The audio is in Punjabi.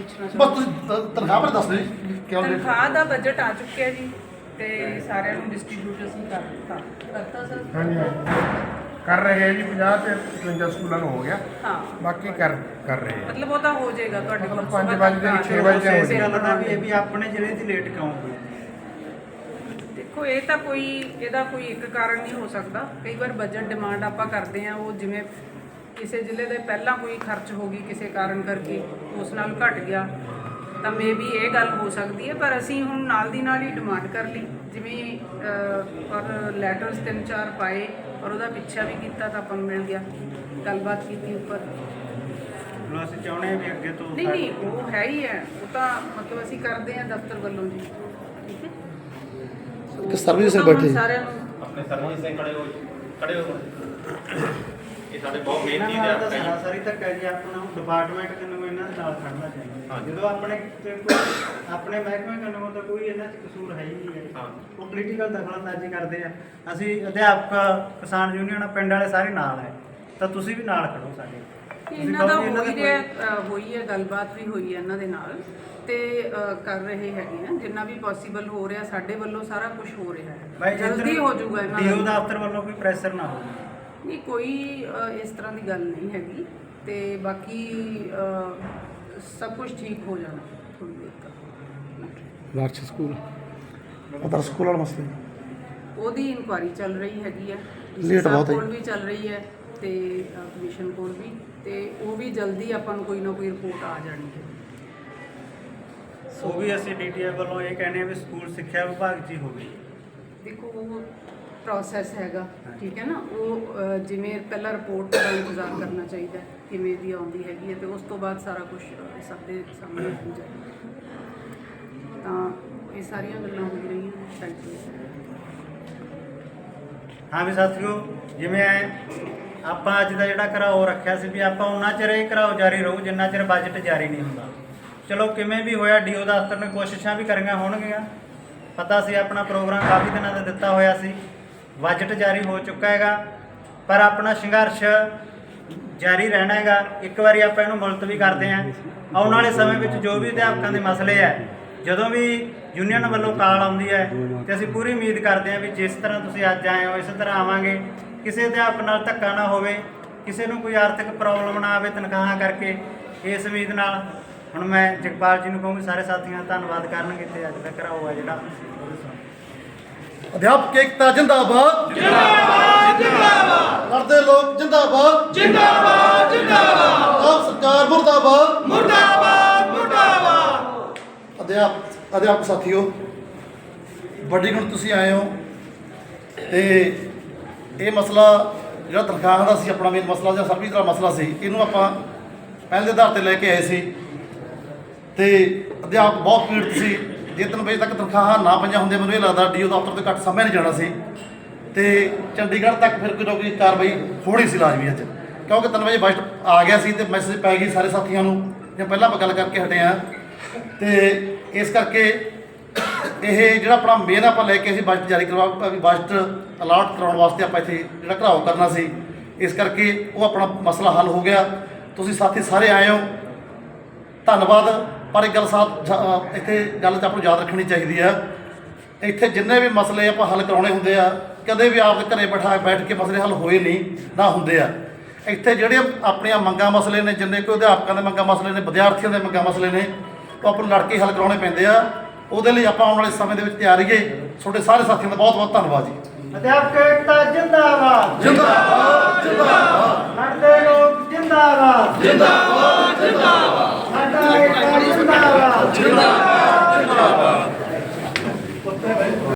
ਪੁੱਛਣਾ ਬਸ ਚਾਹੁੰਦੇ ਤੁਸੀਂ ਤ- ਤਨਖਾਹ ਬਾਰੇ ਦੱਸ ਦਿਓ ਜੀ ਕਿਉਂ ਲੇਟ ਤਨਖਾਹ ਦਾ ਬਜਟ ਆ ਚੁੱਕਿਆ ਜੀ ਤੇ ਸਾਰਿਆਂ ਨੂੰ ਡਿਸਟ੍ਰੀਬਿਊਟ ਅਸੀਂ ਕਰ ਦਿੱਤਾ। ਕਰਤਾ ਸਰ? ਹਾਂਜੀ ਹਾਂਜੀ। ਕਰ ਰਹੇ ਹੈ ਜੀ 50 ਤੇ 55 ਸਕੂਲਾਂ ਨੂੰ ਹੋ ਗਿਆ। ਹਾਂ। ਬਾਕੀ ਕਰ ਕਰ ਰਹੇ ਹੈ ਮਤਲਬ ਉਹ ਤਾਂ ਹੋ ਜਾਏਗਾ ਤੁਹਾਡੇ ਕੋਲ ਮਤਲਬ ਪੰਜ ਸੁਬਾਹ ਵਜੇ ਤੱਕ ਦੀ ਛੇ ਵਜੇ ਹੋ ਇਸੇ ਗੱਲ ਦਾ ਜਾਏਗਾ। ਵੀ ਇਹ ਵੀ ਆਪਣੇ ਜ਼ਿਲ੍ਹੇ ਦੀ ਲੇਟ ਕਿਉਂ ਹੋਈ? ਦੇਖੋ ਇਹ ਤਾਂ ਕੋਈ ਇਹਦਾ ਕੋਈ ਇੱਕ ਕਾਰਨ ਨਹੀਂ ਹੋ ਸਕਦਾ। ਕਈ ਵਾਰ ਬਜਟ ਡਿਮਾਂਡ ਆਪਾਂ ਕਰਦੇ ਆ ਉਹ ਜਿਵੇਂ ਕਿਸੇ ਜ਼ਿਲ੍ਹੇ ਦੇ ਪਹਿਲਾਂ ਕੋਈ ਖਰਚ ਹੋ ਗਈ ਕਿਸੇ ਕਾਰਨ ਕਰਕੇ ਉਸ ਨਾਲ ਘਟ ਗਿਆ ਤਾਂ ਮੇਬੀ ਇਹ ਗੱਲ ਹੋ ਸਕਦੀ ਹੈ ਪਰ ਅਸੀਂ ਹੁਣ ਨਾਲ ਦੀ ਨਾਲ ਹੀ ਡਿਮਾਂਡ ਕਰ ਲਈ। ਜਿਵੇਂ ਔਰ ਲੈਟਰਸ ਤਿੰਨ ਚਾਰ ਪਾਏ ਔਰ ਉਹਦਾ ਪਿੱਛਾ ਵੀ ਕੀਤਾ ਤਾਂ ਆਪਾਂ ਨੂੰ ਮਿਲ ਗਿਆ। ਗੱਲਬਾਤ ਕੀਤੀ ਉੱਪਰ। ਹੁਣ ਅਸੀਂ ਚਾਹੁੰਦੇ ਹਾਂ ਵੀ ਅੱਗੇ ਤੋਂ ਨਹੀਂ ਨਹੀਂ ਉਹ ਹੈ ਹੀ ਹੈ। ਉਹ ਤਾਂ ਮਤਲਬ ਅਸੀਂ ਕਰਦੇ ਆ ਦਫ਼ਤਰ ਵੱਲੋਂ ਜੀ। ਠੀਕ ਹੈ? ਸੋ, ਤਾਂ ਹੁਣ ਬੈਠੇ। ਸਾਰਿਆਂ ਨੂੰ ਆਪਣੇ ਸਰਵਿਸ ਸਿੰਘ ਖੜੇ ਹੋ ਖੜੇ ਹੋ। ਇਹ ਸਾਡੇ ਬਹੁਤ ਮਿਹਨਤੀ ਇਹਨਾਂ ਨਾਲ ਤਾਂ ਅਧਿਆਪਕ ਹੈ ਜੀ। ਸਰਾਸਰੀ ਧੱਕਾ ਜੀ ਆਪਣਾ ਡਿਪਾਰਟਮੈਂਟ ਕੰਨੋਂ ਇਹਨਾਂ ਦੇ ਨਾਲ ਖੜਨਾ ਚਾਹੀਦਾ ਹਾਂਜੀ। ਜਦੋਂ ਆਪਣੇ ਤੇ ਕੋਈ ਆਪਣੇ ਮਹਿਕਮੇ ਕੰਨੋਂ ਤਾਂ ਕੋਈ ਇਹਨਾਂ 'ਚ ਕਸੂਰ ਹੈ ਹੀ ਨਹੀਂ ਹੈ। ਹਾਂ। ਉਹ ਪੋਲੀਟੀਕਲ ਦਖਲਅੰਦਾਜ਼ੀ ਕਰਦੇ ਆ। ਅਸੀਂ ਅਧਿਆਪਕ ਕਿਸਾਨ ਯੂਨੀਅਨ ਪਿੰਡ ਵਾਲੇ ਸਾਰੇ ਨਾਲ ਹੈ। ਤਾਂ ਤੁਸੀਂ ਵੀ ਨਾਲ ਖੜੋ ਸਾਡੇ। ਤੁਸੀਂ ਇਹਨਾਂ ਦਾ ਕਹੋ ਵੀ ਇਹਨਾਂ ਹੋਈ ਦਾ ਰਿਹਾ ਕੋਈ- ਅ, ਹੋਈ ਹੈ ਗੱਲਬਾਤ ਵੀ ਹੋਈ ਹੈ ਇਹਨਾਂ ਦੇ ਨਾਲ। ਤੇ ਅ, ਕਰ ਰਹੇ ਹੈਗੇ ਆ। ਜਿੰਨਾ ਵੀ ਪੋਸੀਬਲ ਹੋ ਰਿਹਾ ਸਾਡੇ ਵੱਲੋਂ ਸਾਰਾ ਕੁਝ ਹੋ ਰਿਹਾ ਹੈ। ਜਲਦੀ ਹੋ ਜਾਊਗਾ ਇਹਨਾਂ ਡੀਓ ਦਾ ਦਫ਼ਤਰ ਵੱਲੋਂ ਕੋਈ ਪ੍ਰੈਸ਼ਰ ਨਾ ਹੋਵੇ। ਨਹੀਂ ਕੋਈ ਇਸ ਤਰ੍ਹਾਂ ਦੀ ਗੱਲ ਨਹੀਂ ਹੈਗੀ। ਤੇ ਬਾਕੀ ਸਭ ਕੁਝ ਠੀਕ ਹੋ ਜਾਣਾ ਥੋੜੀ ਦੇਰ ਤੱਕ। ਵਾਰਸ਼ ਸਕੂਲ? ਅਦਰ ਸਕੂਲ ਵਾਲਾ ਮਸਲਾ? ਉਹਦੀ ਇਨਕੁਆਰੀ ਚੱਲ ਰਹੀ ਹੈਗੀ ਹੈ Late ਬਹੁਤ ਹੈ। ਵੀ ਚੱਲ ਰਹੀ ਹੈ ਤੇ ਕਮਿਸ਼ਨ ਕੋਲ ਵੀ। ਤੇ ਉਹ ਵੀ ਜਲਦੀ ਆਪਾਂ ਨੂੰ ਕੋਈ ਨਾ ਕੋਈ ਰਿਪੋਰਟ ਆ ਜਾਣੀ ਹੈ ਉਹ ਵੀ ਅਸੀਂ ਡੀਟੀਏ ਵੱਲੋਂ ਇਹ ਕਹਿੰਦੇ ਆ ਵੀ ਸਕੂਲ ਸਿੱਖਿਆ ਵਿਭਾਗ 'ਚ ਹੀ ਹੋਵੇ। ਦੇਖੋ ਉਹ ਪ੍ਰੋਸੈਸ ਹੈਗਾ ਠੀਕ ਹੈ ਨਾ? ਉਹ ਅ, ਜਿਵੇਂ ਪਹਿਲਾਂ ਰਿਪੋਰਟ ਦਾ ਇੰਤਜ਼ਾਰ ਕਰਨਾ ਚਾਹੀਦਾ ਹੈ, ਕਿਵੇਂ ਦੀ ਆਉਂਦੀ ਹੈਗੀ ਹੈ ਤੇ ਉਸ ਤੋਂ ਬਾਅਦ ਸਾਰਾ ਕੁਝ ਸਭ ਦੇ ਸਾਹਮਣੇ ਆ ਜਾਏਗਾ ਤਾਂ ਇਹ ਸਾਰੀਆਂ ਗੱਲਾਂ ਹੋ ਰਹੀਆਂ ਹਾਂ ਵੀ ਸਾਥੀਓ ਜਿਵੇਂ ਆਪਾਂ ਅੱਜ ਦਾ ਜਿਹੜਾ ਘਰਾਓ ਰੱਖਿਆ ਸੀ ਵੀ ਆਪਾਂ ਉਹਨਾਂ ਚਿਰ ਇਹ ਘਰਾਓ ਜਾਰੀ ਰਹੂ ਜਿੰਨਾ ਚਿਰ ਬਜਟ ਜਾਰੀ ਨਹੀਂ ਹੁੰਦਾ। ਚਲੋ ਕਿਵੇਂ ਵੀ ਹੋਇਆ ਡੀਓ ਦਫ਼ਤਰ ਨੇ ਕੋਸ਼ਿਸ਼ਾਂ ਵੀ ਕਰੀਆਂ ਹੋਣਗੀਆਂ। ਪਤਾ ਸੀ ਆਪਣਾ ਪ੍ਰੋਗਰਾਮ ਕਾਫੀ ਦਿਨਾਂ ਦਾ ਦਿੱਤਾ ਹੋਇਆ ਸੀ। ਬਜਟ ਜਾਰੀ ਹੋ ਚੁੱਕਾ ਹੈਗਾ, ਪਰ ਆਪਣਾ ਸੰਘਰਸ਼ ਜਾਰੀ ਰਹਿਣਾ ਹੈਗਾ। ਇੱਕ ਵਾਰੀ ਆਪਾਂ ਇਹਨੂੰ ਮੁਲਤਵੀ ਕਰਦੇ ਆਂ ਆਉਣ ਵਾਲੇ ਸਮੇਂ ਵਿੱਚ ਜੋ ਵੀ ਅਧਿਆਪਕਾਂ ਦੇ ਮਸਲੇ ਹੈ, ਜਦੋਂ ਵੀ ਯੂਨੀਅਨ ਵੱਲੋਂ ਕਾਲ ਆਉਂਦੀ ਹੈ, ਤੇ ਅਸੀਂ ਪੂਰੀ ਉਮੀਦ ਕਰਦੇ ਹਾਂ ਵੀ ਜਿਸ ਤਰ੍ਹਾਂ ਤੁਸੀਂ ਅੱਜ ਆਏ ਹੋ, ਇਸੇ ਤਰ੍ਹਾਂ ਆਵਾਂਗੇ। ਕਿਸੇ ਅਧਿਆਪਕ ਨਾਲ ਧੱਕਾ ਨਾ ਹੋਵੇ, ਕਿਸੇ ਨੂੰ ਕੋਈ ਆਰਥਿਕ ਪ੍ਰੋਬਲਮ ਨਾ ਆਵੇ, ਤਨਖਾਹਾਂ ਕਰਕੇ, ਇਸ ਉਮੀਦ ਨਾਲ। ਹੁਣ ਮੈਂ ਜਗਪਾਲ ਜੀ ਨੂੰ ਕਹੂੰਗੀ, ਸਾਰੇ ਸਾਥੀਆਂ ਦਾ ਧੰਨਵਾਦ ਕਰਨਗੇ ਤੇ ਅੱਜ ਦਾ ਘਰਾਓ ਆ ਜਿਹੜਾ। ਅਧਿਆਪਕ ਏਕਤਾ ਜਿੰਦਾਬਾਦ। ਜਿੰਦਾਬਾਦ ਜਿੰਦਾਬਾਦ। ਲੜਦੇ ਲੋਕ ਜਿੰਦਾਬਾਦ। ਜਿੰਦਾਬਾਦ ਜਿੰਦਾਬਾਦ। ਆਪ ਸਰਕਾਰ ਮੁਰਦਾਬਾਦ। ਮੁਰਦਾਬਾਦ ਮੁਰਦਾਬਾਦ। ਅਧਿਆਪਕ ਅਧਿਆਪਕ ਸਾਥੀਓ ਵੱਡੀ ਗਿਣ ਤੁਸੀਂ ਆਏ ਹੋ ਤੇ ਇਹ ਮਸਲਾ ਜਿਹੜਾ ਤਨਖਾਹ ਦਾ ਸੀ ਆਪਣਾ ਮੇਨ ਮਸਲਾ ਜਾਂ ਸਰਵਿਸ ਦਾ ਮਸਲਾ ਸੀ ਇਹਨੂੰ ਆਪਾਂ ਪਹਿਲ ਦੇ ਆਧਾਰ ਤੇ ਲੈ ਕੇ ਆਏ ਸੀ ਤੇ ਅਧਿਆਪਕ ਬਹੁਤ ਪੀੜਤ ਸੀ। ਜੇ ਤਿੰਨ ਵਜੇ ਤੱਕ ਤਨਖਾਹਾਂ ਨਾ ਪਈਆਂ ਹੁੰਦੀਆਂ, ਮੈਨੂੰ ਇਹ ਲੱਗਦਾ ਡੀਓ ਦਫ਼ਤਰ ਤੇ ਘੱਟ ਸਮੇਂ ਨਹੀਂ ਜਾਣਾ ਸੀ। ਤੇ ਚੰਡੀਗੜ੍ਹ ਤੱਕ ਫਿਰ ਕੋਈ ਨਾ ਕੋਈ ਕਾਰਵਾਈ ਹੋਣੀ ਸੀ ਲਾਜ਼ਮੀ ਅੱਜ। ਕਿਉਂਕਿ ਤਿੰਨ ਵਜੇ ਬਜਟ ਆ ਗਿਆ ਸੀ ਤੇ ਮੈਸੇਜ ਪੈ ਗਈ ਸਾਰੇ ਸਾਥੀਆਂ ਨੂੰ, ਜਾਂ ਪਹਿਲਾਂ ਆਪਾਂ ਗੱਲ ਕਰਕੇ ਹਟੇ ਆ ਤੇ ਇਸ ਕਰਕੇ ਇਹ ਜਿਹੜਾ ਆਪਣਾ ਮੇਨ ਆਪਾਂ ਲੈ ਕੇ ਅਸੀਂ ਬਜਟ ਜਾਰੀ ਕਰਵਾ, ਵੀ ਬਜਟ ਅਲਾਟ ਕਰਾਉਣ ਵਾਸਤੇ ਆਪਾਂ ਇੱਥੇ ਜਿਹੜਾ ਘਰਾਓ ਕਰਨਾ ਸੀ। ਇਸ ਕਰਕੇ ਉਹ ਆਪਣਾ ਮਸਲਾ ਹੱਲ ਹੋ ਗਿਆ। ਤੁਸੀਂ ਸਾਥੀ ਸਾਰੇ ਆਏ ਹੋ। ਧੰਨਵਾਦ। ਪਰ ਇੱਕ ਗੱਲ ਸਾਥ ਇੱਥੇ ਗੱਲ ਤਾਂ ਆਪਾਂ ਨੂੰ ਯਾਦ ਰੱਖਣੀ ਚਾਹੀਦੀ ਆ। ਇੱਥੇ ਜਿੰਨੇ ਵੀ ਮਸਲੇ ਆਪਾਂ ਹੱਲ ਕਰਾਉਣੇ ਹੁੰਦੇ ਆ ਕਦੇ ਵੀ ਆਪ ਦੇ ਘਰੇ ਬਿਠਾ ਬੈਠ ਕੇ ਮਸਲੇ ਹੱਲ ਹੋਏ ਨਹੀਂ ਨਾ ਹੁੰਦੇ ਆ। ਇੱਥੇ ਜਿਹੜੇ ਆਪਣੀਆਂ ਮੰਗਾਂ ਮਸਲੇ ਨੇ ਜਿੰਨੇ ਕੋਈ ਅਧਿਆਪਕਾਂ ਦੇ ਮੰਗਾਂ ਮਸਲੇ ਨੇ ਵਿਦਿਆਰਥੀਆਂ ਦੇ ਮੰਗਾਂ ਮਸਲੇ ਨੇ ਉਹ ਆਪਾਂ ਨੂੰ ਲੜ ਕੇ ਹੱਲ ਕਰਾਉਣੇ ਪੈਂਦੇ ਆ। ਉਹਦੇ ਲਈ ਆਪਾਂ ਆਉਣ ਵਾਲੇ ਸਮੇਂ ਦੇ ਵਿੱਚ ਤਿਆਰ ਰਹੀਏ। ਤੁਹਾਡੇ ਸਾਰੇ ਸਾਥੀਆਂ ਦਾ ਬਹੁਤ ਬਹੁਤ ਧੰਨਵਾਦ ਜੀ। ਅਧਿਆਪਕ ਏਕਤਾ ਜਿੰਦਾਬਾਦ। ਜਿੰਦਾਬਾਦ ਜਿੰਦਾਬਾਦ। ਸਾਡੇ ਲੋਕ ਜਿੰਦਾਬਾਦ। ਜਿੰਦਾਬਾਦ।